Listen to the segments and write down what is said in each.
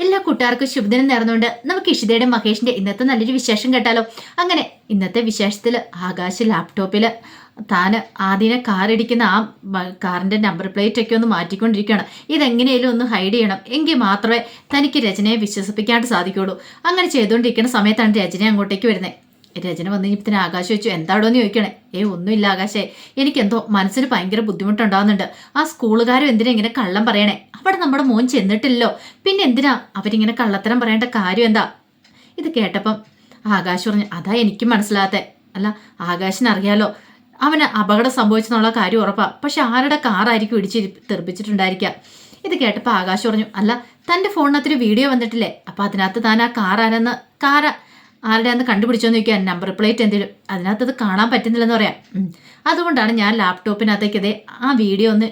എല്ലാ കൂട്ടുകാർക്കും ശുഭദിനം നേർന്നുകൊണ്ട് നമുക്ക് ഇഷിതയുടെ മഹേഷിന്റെ ഇന്നത്തെ നല്ലൊരു വിശേഷം കേട്ടാലോ? അങ്ങനെ ഇന്നത്തെ വിശേഷത്തിൽ ആകാശ് ലാപ്ടോപ്പിൽ താൻ ആദ്യം കാർ ഇടിക്കുന്ന ആ കാറിന്റെ നമ്പർ പ്ലേറ്റ് ഒക്കെ ഒന്ന് മാറ്റിക്കൊണ്ടിരിക്കുകയാണ്. ഇതെങ്ങനെയും ഒന്ന് ഹൈഡ് ചെയ്യണം. എങ്കിൽ മാത്രമേ തനിക്ക് രചനയെ വിശ്വസിപ്പിക്കാണ്ട് സാധിക്കുകയുള്ളൂ. അങ്ങനെ ചെയ്തുകൊണ്ടിരിക്കുന്ന സമയത്താണ് രചന അങ്ങോട്ടേക്ക് വരുന്നത് രചന വന്നു കഴിഞ്ഞപ്പോൾ ആകാശ് വെച്ചു എന്താടോ എന്ന് ചോദിക്കണേ? ഏ ഒന്നുമില്ല ആകാശേ എനിക്കെന്തോ മനസ്സിന് ഭയങ്കര ബുദ്ധിമുട്ടുണ്ടാകുന്നുണ്ട് ആ സ്കൂളുകാരും എന്തിനാ ഇങ്ങനെ കള്ളം പറയണേ? അവിടെ നമ്മുടെ മോൻ ചെന്നിട്ടില്ലല്ലോ പിന്നെ എന്തിനാ അവരിങ്ങനെ കള്ളത്തരം പറയേണ്ട കാര്യം എന്താ? ഇത് കേട്ടപ്പം ആകാശ് പറഞ്ഞു അതാ എനിക്കും മനസ്സിലാകത്തെ അല്ല ആകാശിന് അറിയാലോ അവന് അപകടം സംഭവിച്ചെന്നുള്ള കാര്യം ഉറപ്പാ. പക്ഷെ ആരുടെ കാറായിരിക്കും ഇടിച്ച് തെറിപ്പിച്ചിട്ടുണ്ടായിരിക്കുക ഇത് കേട്ടപ്പോൾ ആകാശ് പറഞ്ഞു അല്ല തന്റെ ഫോണിനകത്തൊരു വീഡിയോ വന്നിട്ടില്ലേ? അപ്പം അതിനകത്ത് താൻ ആ കാർ ആരെന്ന് കാർ ആരുടെയാന്ന് കണ്ടുപിടിച്ചോന്ന് ചോദിക്കാൻ നമ്പർ പ്ലേറ്റ് എന്തെങ്കിലും. അത് കാണാൻ പറ്റുന്നില്ലെന്ന് പറയാം. അതുകൊണ്ടാണ് ഞാൻ ലാപ്ടോപ്പിനകത്തേക്ക് ഇതേ ആ വീഡിയോ ഒന്ന്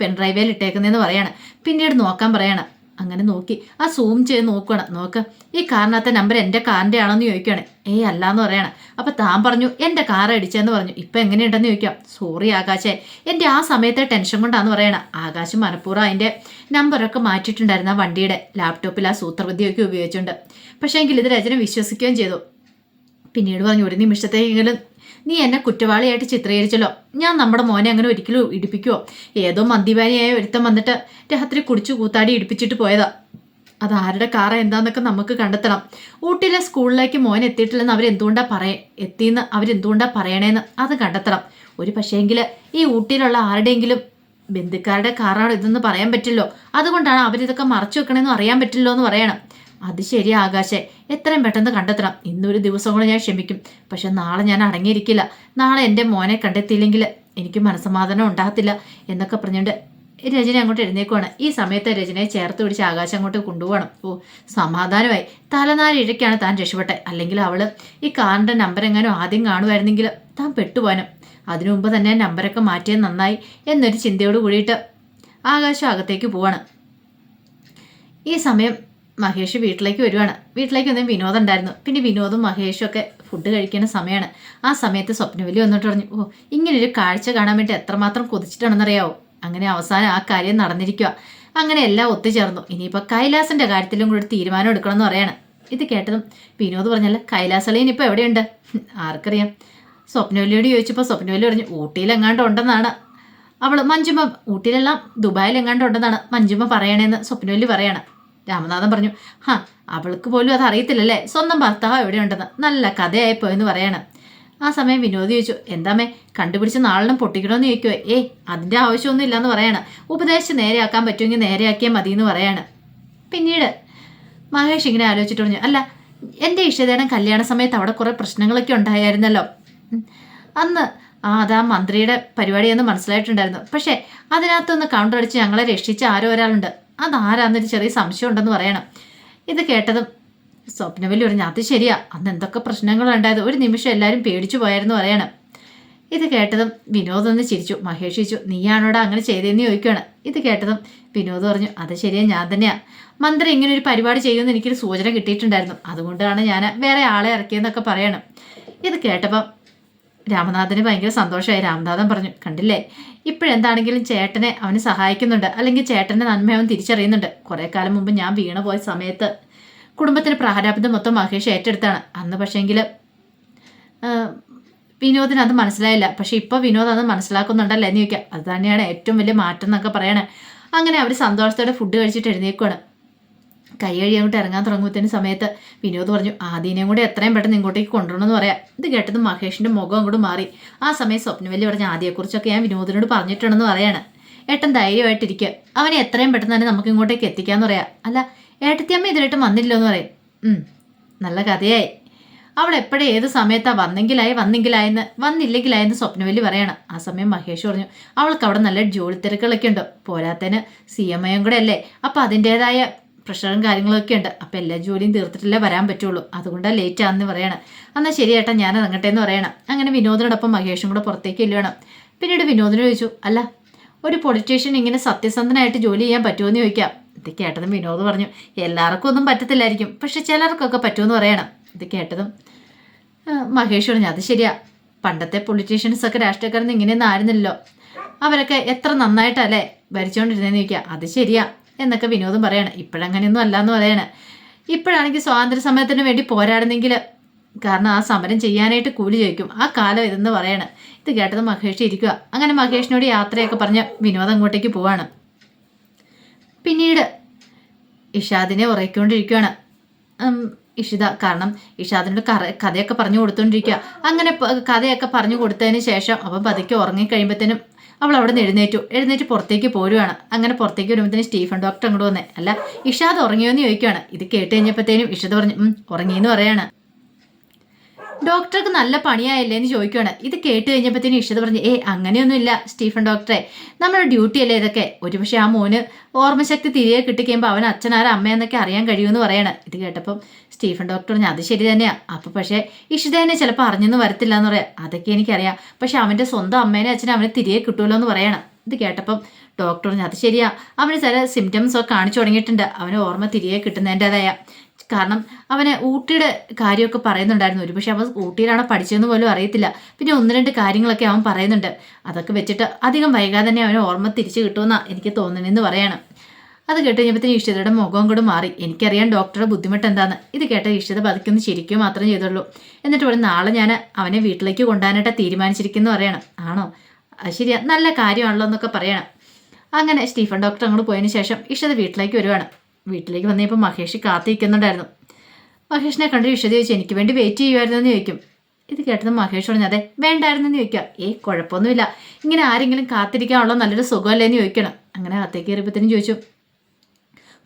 പെൻഡ്രൈവേൽ ഇട്ടേക്കുന്നതെന്ന് പറയാണ്. പിന്നീട് നോക്കാൻ പറയാണ്. അങ്ങനെ നോക്കി. ആ സൂം ചെയ്ത് നോക്കണം നോക്ക് ഈ കാറിനകത്തെ നമ്പർ എന്റെ കാറിന്റെ ആണോന്ന് ചോദിക്കുകയാണ് ഏയ് അല്ല എന്ന് പറയാണ്. അപ്പം താൻ പറഞ്ഞു എന്റെ കാർ അടിച്ചെന്ന് പറഞ്ഞു. ഇപ്പം എങ്ങനെയുണ്ടെന്ന് ചോദിക്കാം. സോറി ആകാശേ. എന്റെ ആ സമയത്തെ ടെൻഷൻ കൊണ്ടാന്ന് പറയണം. ആകാശം മനഃപൂർവം അതിന്റെ നമ്പറൊക്കെ മാറ്റിയിട്ടുണ്ടായിരുന്നു വണ്ടിയുടെ. ലാപ്ടോപ്പിൽ ആ സൂത്രവിദ്യയൊക്കെ ഉപയോഗിച്ചുകൊണ്ട്. പക്ഷേ എങ്കിൽ ഇത് രചന വിശ്വസിക്കുകയും ചെയ്തു. പിന്നീട് പറഞ്ഞു ഒരു നിമിഷത്തെങ്കിലും നീ എന്നെ കുറ്റവാളിയായിട്ട് ചിത്രീകരിച്ചല്ലോ. ഞാൻ നമ്മുടെ മോനെ അങ്ങനെ ഒരിക്കലും ഇടിപ്പിക്കുവോ? ഏതോ മദ്യപാനിയായ ഒരുത്തം വന്നിട്ട് രാത്രി കുടിച്ചു കൂത്താടി ഇടിപ്പിച്ചിട്ട് പോയതാ. അത് ആരുടെ കാർ എന്താന്നൊക്കെ നമുക്ക് കണ്ടെത്തണം. ഊട്ടിയിലെ സ്കൂളിലേക്ക് മോൻ എത്തിയിട്ടില്ലെന്ന് അവരെന്തുകൊണ്ടാ പറയ? എത്തിയെന്ന് അവരെന്തുകൊണ്ടാ പറയണേന്ന് അത് കണ്ടെത്തണം. ഒരു പക്ഷേങ്കിൽ ഈ ഊട്ടിയിലുള്ള ആരുടെയെങ്കിലും ബന്ധുക്കാരുടെ കാറാണ് ഇതെന്ന് പറയാൻ പറ്റില്ലോ. അതുകൊണ്ടാണ് അവരിതൊക്കെ മറച്ചു വെക്കണമെന്ന് അറിയാൻ പറ്റില്ലോ എന്ന് പറയണം. അത് ശരി ആകാശേ. എത്രയും പെട്ടെന്ന് കണ്ടെത്തണം. ഇന്നൊരു ദിവസം കൂടെ ഞാൻ ക്ഷമിക്കും. പക്ഷെ നാളെ ഞാൻ അടങ്ങിയിരിക്കില്ല. നാളെ എന്റെ മോനെ കണ്ടെത്തിയില്ലെങ്കിൽ എനിക്ക് മനസ്സമാധാനം ഉണ്ടാകത്തില്ല എന്നൊക്കെ പറഞ്ഞുകൊണ്ട് രചന അങ്ങോട്ട് എഴുന്നേക്കുവാണ്. ഈ സമയത്ത് രചനയെ ചേർത്ത് പിടിച്ച് ആകാശം അങ്ങോട്ട് കൊണ്ടുപോകണം. ഓ സമാധാനമായി. തലനാരിഴയ്ക്കാണ് താൻ രക്ഷപ്പെട്ടെ. അല്ലെങ്കിൽ അവൾ ഈ കാറിന്റെ നമ്പർ എങ്ങാനും ആദ്യം കാണുമായിരുന്നെങ്കിൽ താൻ പെട്ടുപോകാനും. അതിനു മുമ്പ് തന്നെ നമ്പരൊക്കെ മാറ്റിയത് നന്നായി എന്നൊരു ചിന്തയോട് കൂടിയിട്ട് ആകാശം അകത്തേക്ക് പോവാണ്. ഈ സമയം മഹേഷ് വീട്ടിലേക്ക് വരുവാണ്. വീട്ടിലേക്ക് വന്ന് വിനോദം ഉണ്ടായിരുന്നു. പിന്നെ വിനോദും മഹേഷും ഒക്കെ ഫുഡ് കഴിക്കുന്ന സമയമാണ് ആ സമയത്ത് സ്വപ്നവലി വന്നിട്ട് പറഞ്ഞു ഓ ഇങ്ങനൊരു കാഴ്ച കാണാൻ വേണ്ടി എത്രമാത്രം കൊതിച്ചിട്ടാണെന്നറിയാവോ? അങ്ങനെ അവസാനം ആ കാര്യം നടന്നിരിക്കുക അങ്ങനെ എല്ലാം ഒത്തുചേർന്നു. ഇനിയിപ്പോൾ കൈലാസിന്റെ കാര്യത്തിലും കൂടി തീരുമാനം എടുക്കണമെന്ന് പറയാണ്. ഇത് കേട്ടതും വിനോദ് പറഞ്ഞല്ല കൈലാസളീൻ ഇപ്പോൾ എവിടെയുണ്ട്? ആർക്കറിയാം. സ്വപ്നവലിയോട് ചോദിച്ചപ്പോൾ സ്വപ്നവലി പറഞ്ഞു ഊട്ടിയിലെങ്ങാണ്ട് ഉണ്ടെന്നാണ്. അവൾ മഞ്ജുമ്മ ഊട്ടിയിലെല്ലാം ദുബായിൽ എങ്ങാണ്ട് ഉണ്ടെന്നാണ് മഞ്ജുമ്മ പറയണേന്ന് സ്വപ്നവലി പറയാണ്. രാമനാഥൻ പറഞ്ഞു ഹാ അവൾക്ക് പോലും അത് അറിയത്തില്ലല്ലേ? സ്വന്തം ഭർത്താവ് എവിടെയുണ്ടെന്ന് നല്ല കഥയായി പോയെന്ന് പറയാണ്. ആ സമയം വിനോദ് ചോദിച്ചു എന്താമേ കണ്ടുപിടിച്ച നാളിനും പൊട്ടിക്കണമെന്ന് ചോദിക്കുമോ ഏ അതിന്റെ ആവശ്യമൊന്നും ഇല്ലയെന്ന് പറയാണ്. ഉപദേശിച്ച് നേരെയാക്കാൻ പറ്റുമെങ്കിൽ നേരെയാക്കിയാൽ മതി എന്ന് പറയാണ്. പിന്നീട് മഹേഷ് ഇങ്ങനെ ആലോചിച്ചിട്ട് പറഞ്ഞു അല്ല എന്റെ ഇഷ്ടതയുടെ കല്യാണ സമയത്ത് അവിടെ കുറേ പ്രശ്നങ്ങളൊക്കെ ഉണ്ടായിരുന്നല്ലോ. അന്ന് ആ അതാ മന്ത്രിയുടെ പരിപാടിയെന്ന് മനസ്സിലായിട്ടുണ്ടായിരുന്നു. പക്ഷേ അതിനകത്തൊന്ന് കൗണ്ടർ അടിച്ച് ഞങ്ങളെ രക്ഷിച്ച ആരോ ഒരാളുണ്ട്. അതാരാന്നൊരു ചെറിയ സംശയം ഉണ്ടെന്ന് പറയണം. ഇത് കേട്ടതും സ്വപ്നവല്ലി പറഞ്ഞു അത് ശരിയാ. അന്ന് എന്തൊക്കെ പ്രശ്നങ്ങളുണ്ടായത് ഒരു നിമിഷം എല്ലാവരും പേടിച്ചു പോയായിരുന്നു പറയണം. ഇത് കേട്ടതും വിനോദ് ഒന്ന് ചിരിച്ചു. മഹേഷ് ചോദിച്ചു നീയാണോടാ അങ്ങനെ ചെയ്തതെന്ന് ചോദിക്കുകയാണ് ഇത് കേട്ടതും വിനോദ് പറഞ്ഞു അത് ശരിയാ ഞാൻ തന്നെയാ. മന്ത്രി ഇങ്ങനെ ഒരു പരിപാടി ചെയ്യുമെന്ന് എനിക്കൊരു സൂചന കിട്ടിയിട്ടുണ്ടായിരുന്നു. അതുകൊണ്ടാണ് ഞാൻ വേറെ ആളെ ഇറക്കിയെന്നൊക്കെ പറയണം. ഇത് കേട്ടപ്പം രാമനാഥന് ഭയങ്കര സന്തോഷമായി. രാമനാഥൻ പറഞ്ഞു കണ്ടില്ലേ? ഇപ്പോഴെന്താണെങ്കിലും ചേട്ടനെ അവന് സഹായിക്കുന്നുണ്ട്. അല്ലെങ്കിൽ ചേട്ടന്റെ നന്മ അവൻ തിരിച്ചറിയുന്നുണ്ട്. കുറേ കാലം മുമ്പ് ഞാൻ വീണു പോയ സമയത്ത് കുടുംബത്തിന് പ്രാരാബ്ദം മൊത്തം മഹേഷ് ഏറ്റെടുത്താണ്. അന്ന് പക്ഷേങ്കിൽ വിനോദിന് അത് മനസ്സിലായില്ല. പക്ഷെ ഇപ്പോൾ വിനോദ് അത് മനസ്സിലാക്കുന്നുണ്ടല്ലേ എന്ന് ചോദിക്കാം. അത് തന്നെയാണ് ഏറ്റവും വലിയ മാറ്റം എന്നൊക്കെ പറയണേ. അങ്ങനെ അവർ സന്തോഷത്തോടെ ഫുഡ് കഴിച്ചിട്ട് എഴുന്നേക്കുവാണ്. കൈ അങ്ങോട്ട് ഇറങ്ങാൻ തുടങ്ങുന്ന സമയത്ത് വിനോദ് പറഞ്ഞു ആദീനെയും കൂടെ എത്രയും പെട്ടെന്ന് ഇങ്ങോട്ടേക്ക് കൊണ്ടുവരണമെന്ന് പറയാം. ഇത് കേട്ടത് മഹേഷിന്റെ മുഖം അങ്ങോട്ട് മാറി. ആ സമയം സ്വപ്നവല്ലി പറഞ്ഞ ആദ്യയെക്കുറിച്ചൊക്കെ ഞാൻ വിനോദിനോട് പറഞ്ഞിട്ടുണ്ടെന്ന് പറയാണ്. ഏട്ടൻ ധൈര്യമായിട്ടിരിക്കുക അവനെ എത്രയും പെട്ടെന്ന് തന്നെ നമുക്ക് ഇങ്ങോട്ടേക്ക് എത്തിക്കാന്ന് പറയാം. അല്ല ഏട്ടത്തിയമ്മ ഇതിലായിട്ടും വന്നില്ലോ എന്ന് പറയും. നല്ല കഥയായി. അവൾ എപ്പോഴും ഏത് സമയത്താ വന്നെങ്കിലായി വന്നെങ്കിലായെന്ന് വന്നില്ലെങ്കിലായെന്ന് സ്വപ്നവല്ലി പറയണം. ആ സമയം മഹേഷ് പറഞ്ഞു അവൾക്ക് അവിടെ നല്ല ജോലി തിരക്കുകളൊക്കെ ഉണ്ട്. പോരാത്തതിന് സി എം ഐയും കൂടെ അല്ലേ? അപ്പം അതിന്റെതായ പ്രഷറും കാര്യങ്ങളൊക്കെ ഉണ്ട്. അപ്പം എല്ലാ ജോലിയും തീർത്തിട്ടല്ലേ വരാൻ പറ്റുള്ളൂ. അതുകൊണ്ടാണ് ലേറ്റ് ആണെന്ന് പറയണം. എന്നാൽ ശരി ഏട്ടാ ഞാൻ ഇറങ്ങട്ടെ എന്ന് പറയണം. അങ്ങനെ വിനോദിനോടൊപ്പം മഹേഷും കൂടെ പുറത്തേക്ക് ഇല്ലണം പിന്നീട് വിനോദിനെ ചോദിച്ചു അല്ല ഒരു പൊളിറ്റീഷ്യൻ ഇങ്ങനെ സത്യസന്ധനായിട്ട് ജോലി ചെയ്യാൻ പറ്റുമോ എന്ന് ചോദിക്കാം. ഇത് കേട്ടതും വിനോദ് പറഞ്ഞു എല്ലാവർക്കും ഒന്നും പറ്റത്തില്ലായിരിക്കും. പക്ഷെ ചിലർക്കൊക്കെ പറ്റുമെന്ന് പറയണം. ഇത് കേട്ടതും മഹേഷ് പറഞ്ഞു അത് ശരിയാ. പണ്ടത്തെ പൊളിറ്റീഷ്യൻസൊക്കെ രാഷ്ട്രീയക്കാരൊന്നും ഇങ്ങനെയൊന്നും ആയിരുന്നില്ലല്ലോ. അവരൊക്കെ എത്ര നന്നായിട്ടല്ലേ ഭരിച്ചുകൊണ്ടിരുന്നതെന്ന് ചോദിക്കുക അത് ശരിയാ. എന്നൊക്കെ വിനോദം പറയാണ്. ഇപ്പോഴങ്ങനെയൊന്നും അല്ലാന്ന് പറയാണ്. ഇപ്പോഴാണെങ്കിൽ സ്വാതന്ത്ര്യ സമരത്തിന് വേണ്ടി പോരാടുന്നെങ്കിൽ കാരണം ആ സമരം ചെയ്യാനായിട്ട് കൂലി ചോദിക്കും. ആ കാലം ഇതെന്ന് പറയാണ്. ഇത് കേട്ടത് മഹേഷ് ഇരിക്കുക. അങ്ങനെ മഹേഷിനോട് യാത്രയൊക്കെ പറഞ്ഞ് വിനോദം അങ്ങോട്ടേക്ക് പോവാണ്. പിന്നീട് ഇഷാദിനെ ഉറയിക്കൊണ്ടിരിക്കുകയാണ് ഇഷിത കാരണം ഇഷാദിനോട് കറ കഥയൊക്കെ പറഞ്ഞു കൊടുത്തോണ്ടിരിക്കുക. അങ്ങനെ കഥയൊക്കെ പറഞ്ഞു കൊടുത്തതിന് ശേഷം അപ്പം പതുക്കെ ഉറങ്ങിക്കഴിയുമ്പോഴത്തേനും അവൾ അവിടെ നിന്ന് എഴുന്നേറ്റു. എഴുന്നേറ്റ് പുറത്തേക്ക് പോരുവാണ്. അങ്ങനെ പുറത്തേക്ക് വരുമ്പോഴത്തേനും സ്റ്റീഫൻ ഡോക്ടർ അങ്ങോട്ട് വന്നേ. അല്ല ഇഷാദ് ഉറങ്ങിയോ എന്ന് ചോദിക്കുകയാണ് ഇത് കേട്ട് കഴിഞ്ഞപ്പോഴത്തേനും ഇഷാദ് പറഞ്ഞു ഉറങ്ങിയെന്ന് പറയാണ്. ഡോക്ടർക്ക് നല്ല പണിയായല്ലേ എന്ന് ചോദിക്കുകയാണ് ഇത് കേട്ട് കഴിഞ്ഞപ്പോഴത്തേനും ഇഷ്ടത പറഞ്ഞു ഏ അങ്ങനെയൊന്നുമില്ല സ്റ്റീഫൻ ഡോക്ടറെ. നമ്മുടെ ഡ്യൂട്ടി അല്ലേ ഇതൊക്കെ? ഒരുപക്ഷെ ആ മോന് ഓർമ്മശക്തി തിരികെ കിട്ടിക്കഴിയുമ്പോൾ അവൻ അച്ഛനാരും അമ്മയെന്നൊക്കെ അറിയാൻ കഴിയുമെന്ന് പറയാണ്. ഇത് കേട്ടപ്പം സ്റ്റീഫൻ ഡോക്ടർ പറഞ്ഞു അത് ശരി തന്നെയാണ് അപ്പോൾ പക്ഷേ ഇഷിതേനെ ചിലപ്പോൾ അറിഞ്ഞെന്ന് വരത്തില്ല എന്ന് പറയാം. അതൊക്കെ എനിക്കറിയാം. പക്ഷെ അവന്റെ സ്വന്തം അമ്മേനെ അച്ഛനെ അവനെ തിരികെ കിട്ടുമല്ലോ എന്ന് പറയണം. ഇത് കേട്ടപ്പം ഡോക്ടർ പറഞ്ഞു അത് ശരിയാ. അവന് ചില സിംറ്റംസ് ഒക്കെ കാണിച്ചു തുടങ്ങിയിട്ടുണ്ട്. അവന് ഓർമ്മ തിരികെ കിട്ടുന്നതിന്റെതായ കാരണം അവന് ഊട്ടിയുടെ കാര്യമൊക്കെ പറയുന്നുണ്ടായിരുന്നു ഒരു പക്ഷേ അവൻ ഊട്ടിയിലാണോ പഠിച്ചതെന്ന് പോലും അറിയത്തില്ല. പിന്നെ ഒന്ന് രണ്ട് കാര്യങ്ങളൊക്കെ അവൻ പറയുന്നുണ്ട്. അതൊക്കെ വെച്ചിട്ട് അധികം വൈകാതെ തന്നെ അവന് ഓർമ്മ തിരിച്ചു കിട്ടുമെന്നാണ് എനിക്ക് തോന്നണമെന്ന് പറയണം. അത് കേട്ട് കഴിഞ്ഞപ്പോഴത്തേനും ഇഷ്ടതയുടെ മുഖം കൂടെ മാറി. എനിക്കറിയാം ഡോക്ടറുടെ ബുദ്ധിമുട്ട് എന്താന്ന്. ഇത് കേട്ട ഇഷ്ടത പതുക്കൊന്ന് ചിരിക്കുക മാത്രം ചെയ്തുള്ളൂ. എന്നിട്ട് ഇവിടെ നാളെ ഞാൻ അവനെ വീട്ടിലേക്ക് കൊണ്ടുപോകാനായിട്ട് തീരുമാനിച്ചിരിക്കുന്നു പറയണം. ആണോ? അത് ശരിയാ. നല്ല കാര്യമാണല്ലോ എന്നൊക്കെ പറയണം. അങ്ങനെ സ്റ്റീഫൻ ഡോക്ടർ അങ്ങോട്ട് പോയതിന് ശേഷം ഇഷ്ടത വീട്ടിലേക്ക് വരുവാണ്. വീട്ടിലേക്ക് വന്നപ്പോൾ മഹേഷ് കാത്തിരിക്കുന്നുണ്ടായിരുന്നു. മഹേഷിനെ കണ്ട് വിശദ ചോദിച്ചു എനിക്ക് വേണ്ടി വെയിറ്റ് ചെയ്യുമായിരുന്നു എന്ന് ചോദിക്കും. ഇത് കേട്ടത് മഹേഷ് പറഞ്ഞു അതെ വേണ്ടായിരുന്നു എന്ന് ചോദിക്കുക. ഏ കുഴപ്പമൊന്നുമില്ല. ഇങ്ങനെ ആരെങ്കിലും കാത്തിരിക്കാനുള്ള നല്ലൊരു സുഖമല്ലേ എന്ന് ചോദിക്കണം. അങ്ങനെ അകത്തേക്ക് കയറിയപ്പോഴത്തേനും ചോദിച്ചു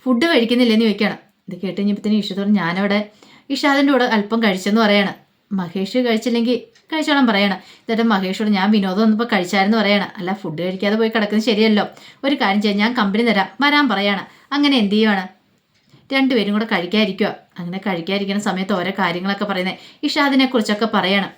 ഫുഡ് കഴിക്കുന്നില്ലെന്ന് ചോദിക്കണം. ഇത് കേട്ട് കഴിഞ്ഞപ്പോഴത്തേനും പറഞ്ഞു ഞാനവിടെ ഇഷാദിന്റെ കൂടെ അല്പം കഴിച്ചെന്ന് പറയാണ്. മഹേഷ് കഴിച്ചില്ലെങ്കിൽ കഴിച്ചോളം പറയണം. എന്നിട്ട് മഹേഷോട് ഞാൻ വിനോദം വന്നപ്പോൾ കഴിച്ചായിരുന്നു പറയണം. അല്ല ഫുഡ് കഴിക്കാതെ പോയി കിടക്കുന്നത് ശരിയല്ലോ. ഒരു കാര്യം ചെയ്യാം ഞാൻ കമ്പനി തരാം വരാൻ പറയാണ്. അങ്ങനെ എന്ത് ചെയ്യുവാണ്? രണ്ടുപേരും കൂടെ കഴിക്കാതിരിക്കുക അങ്ങനെ കഴിക്കാതിരിക്കുന്ന സമയത്ത് ഓരോ കാര്യങ്ങളൊക്കെ പറയുന്നത് ഇഷാദിനെ കുറിച്ചൊക്കെ പറയണം.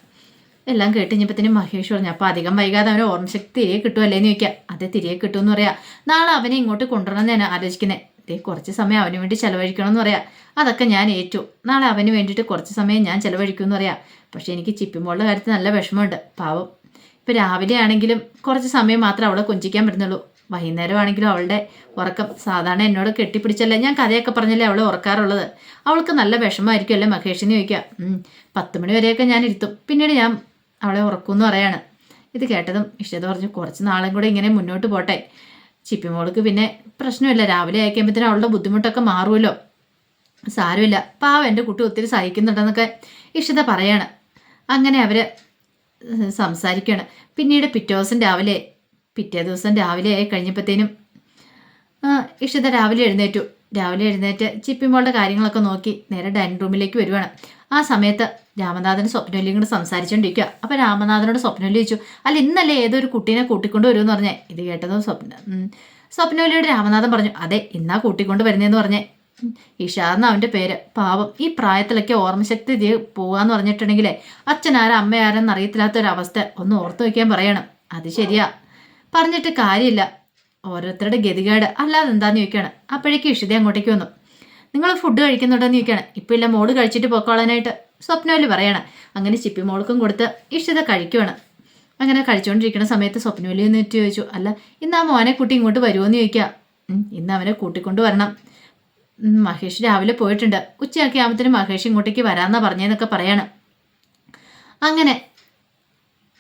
എല്ലാം കേട്ട് കഴിഞ്ഞപ്പോഴത്തേനും മഹേഷ് പറഞ്ഞു അപ്പോൾ അധികം വൈകാതെ അവന് ഓർമ്മശക്തി തിരികെ കിട്ടുമല്ലേ എന്ന് ചോദിക്കുക അതെ തിരികെ കിട്ടുമെന്ന് പറയാം. നാളെ അവനെ ഇങ്ങോട്ട് കൊണ്ടുവരണം എന്നാണ് ആലോചിക്കുന്നത് ദേ കുറച്ച് സമയം അവന് വേണ്ടി ചെലവഴിക്കണം എന്ന് പറയാം. അതൊക്കെ ഞാൻ ഏറ്റു. നാളെ അവന് വേണ്ടിയിട്ട് കുറച്ച് സമയം ഞാൻ ചെലവഴിക്കുമെന്ന് പറയാം. പക്ഷേ എനിക്ക് ചിപ്പിമോളുടെ കാര്യത്തിൽ നല്ല വിഷമമുണ്ട്. പാവം. ഇപ്പം രാവിലെ ആണെങ്കിലും കുറച്ച് സമയം മാത്രമേ അവളെ കൊഞ്ചിക്കാൻ പറ്റുന്നുള്ളൂ. വൈകുന്നേരം ആണെങ്കിലും അവളുടെ ഉറക്കം സാധാരണ എന്നോട് കെട്ടിപ്പിടിച്ചല്ലേ ഞാൻ കഥയൊക്കെ പറഞ്ഞല്ലേ അവളെ ഉറക്കാറുള്ളത്. അവൾക്ക് നല്ല വിഷമമായിരിക്കും അല്ലേ മഹേഷിന് ചോദിക്കുക പത്ത് മണി വരെയൊക്കെ ഞാൻ ഇരുത്തും. പിന്നീട് ഞാൻ അവളെ ഉറക്കുമെന്ന് പറയാണ്. ഇത് കേട്ടതും ഇഷ്ടത പറഞ്ഞു കുറച്ച് നാളും കൂടെ ഇങ്ങനെ മുന്നോട്ട് പോട്ടെ. ചിപ്പിമോൾക്ക് പിന്നെ പ്രശ്നമില്ല. രാവിലെ അയക്കുമ്പോഴത്തേനും അവളുടെ ബുദ്ധിമുട്ടൊക്കെ മാറുമല്ലോ. സാരമില്ല. പാവം എന്റെ കുട്ടി ഒത്തിരി സഹിക്കുന്നുണ്ടെന്നൊക്കെ ഇഷിത പറയാണ്. അങ്ങനെ അവർ സംസാരിക്കുകയാണ്. പിന്നീട് പിറ്റേ ദിവസം രാവിലെ പിറ്റേ ദിവസം രാവിലെ ആയി കഴിഞ്ഞപ്പോഴത്തേനും ഇഷിത രാവിലെ എഴുന്നേറ്റു. രാവിലെ എഴുന്നേറ്റ് ചിപ്പിമോളുടെ കാര്യങ്ങളൊക്കെ നോക്കി നേരെ ഡൈനിങ് റൂമിലേക്ക് വരുവാണ്. ആ സമയത്ത് രാമനാഥൻ സ്വപ്നവല്ലിയും കൂടെ സംസാരിച്ചുകൊണ്ടിരിക്കുക അപ്പോൾ രാമനാഥനോട് സ്വപ്നവല്ലി ചോദിച്ചു അല്ല ഇന്നല്ലേ ഏതൊരു കുട്ടീനെ കൂട്ടിക്കൊണ്ട് വരുമെന്ന് പറഞ്ഞേ? ഇത് കേട്ടതും സ്വപ്ന സ്വപ്നവലിയോട് രാമനാഥൻ പറഞ്ഞു അതെ ഇന്നാ കൂട്ടിക്കൊണ്ട് വരുന്നതെന്ന് പറഞ്ഞേ. ഇഷാന്ന് അവന്റെ പേര്. പാവം ഈ പ്രായത്തിലൊക്കെ ഓർമ്മശക്തി ഇത് പോവാന്ന് പറഞ്ഞിട്ടുണ്ടെങ്കിലേ അച്ഛനാരും അമ്മയാരെന്നറിയത്തില്ലാത്ത ഒരു അവസ്ഥ ഒന്ന് ഓർത്തു വയ്ക്കാൻ പറയണം. അത് ശരിയാ. പറഞ്ഞിട്ട് കാര്യമില്ല. ഓരോരുത്തരുടെ ഗതികേട് അല്ലാതെ എന്താന്ന് ചോദിക്കുകയാണ് അപ്പോഴേക്കും ഇഷിത അങ്ങോട്ടേക്ക് വന്നു. നിങ്ങൾ ഫുഡ് കഴിക്കുന്നുണ്ടോന്ന് ചോദിക്കുകയാണ് ഇപ്പം ഇല്ല മോൾ കഴിച്ചിട്ട് പോക്കോളാനായിട്ട് സ്വപ്നവൽ പറയണം. അങ്ങനെ ചിപ്പി മോൾക്കും കൊടുത്ത് ഇഷിത കഴിക്കുവാണ്. അങ്ങനെ കഴിച്ചുകൊണ്ടിരിക്കുന്ന സമയത്ത് സ്വപ്നവലി എന്നിട്ട് ചോദിച്ചു. അല്ല ഇന്ന് ആ മോനെ കുട്ടി ഇങ്ങോട്ട് വരുമോ എന്ന് ചോദിക്കുക "ഉം, ഇന്ന് അവനെ കൂട്ടിക്കൊണ്ട് വരണം. മഹേഷ് രാവിലെ പോയിട്ടുണ്ട്. ഉച്ചയാക്കി ആകുമ്പത്തേനും മഹേഷ് ഇങ്ങോട്ടേക്ക് വരാമെന്നാ പറഞ്ഞതെന്നൊക്കെ പറയാണ്. അങ്ങനെ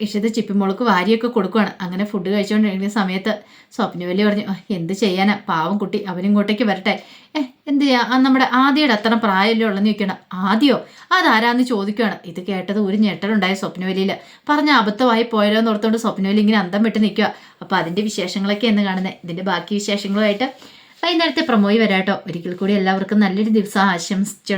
ഇഷിത ചിപ്പിമോൾക്ക് വാരിയൊക്കെ കൊടുക്കുവാണ്. അങ്ങനെ ഫുഡ് കഴിച്ചുകൊണ്ടിരിക്കുന്ന സമയത്ത് സ്വപ്നവല്ലി പറഞ്ഞു "ആ, എന്ത് ചെയ്യാനാ? പാവം കുട്ടി അവനിങ്ങോട്ടേക്ക് വരട്ടെ. ഏ എന്ത് ചെയ്യാ? നമ്മുടെ ആദ്യയുടെ അത്ര പ്രായമല്ലേ ഉള്ളെന്ന് ചോദിക്കണം. ആദ്യോ? അതാരാന്ന് ചോദിക്കുകയാണ് ഇത് കേട്ടത് ഒരു ഞെട്ടലുണ്ടായ സ്വപ്നവലിയിൽ പറഞ്ഞ അബദ്ധമായി പോയല്ലോ എന്ന് ഓർത്തുകൊണ്ട് സ്വപ്നവലി ഇങ്ങനെ അന്തം വിട്ട് നിൽക്കുക അപ്പോൾ അതിന്റെ വിശേഷങ്ങളൊക്കെ എന്ന് കാണുന്നത് ഇതിന്റെ ബാക്കി വിശേഷങ്ങളുമായിട്ട് വൈകുന്നേരത്തെ പ്രമോയി വരാട്ടോ. ഒരിക്കൽ കൂടി എല്ലാവർക്കും നല്ലൊരു ദിവസം ആശംസിച്ചു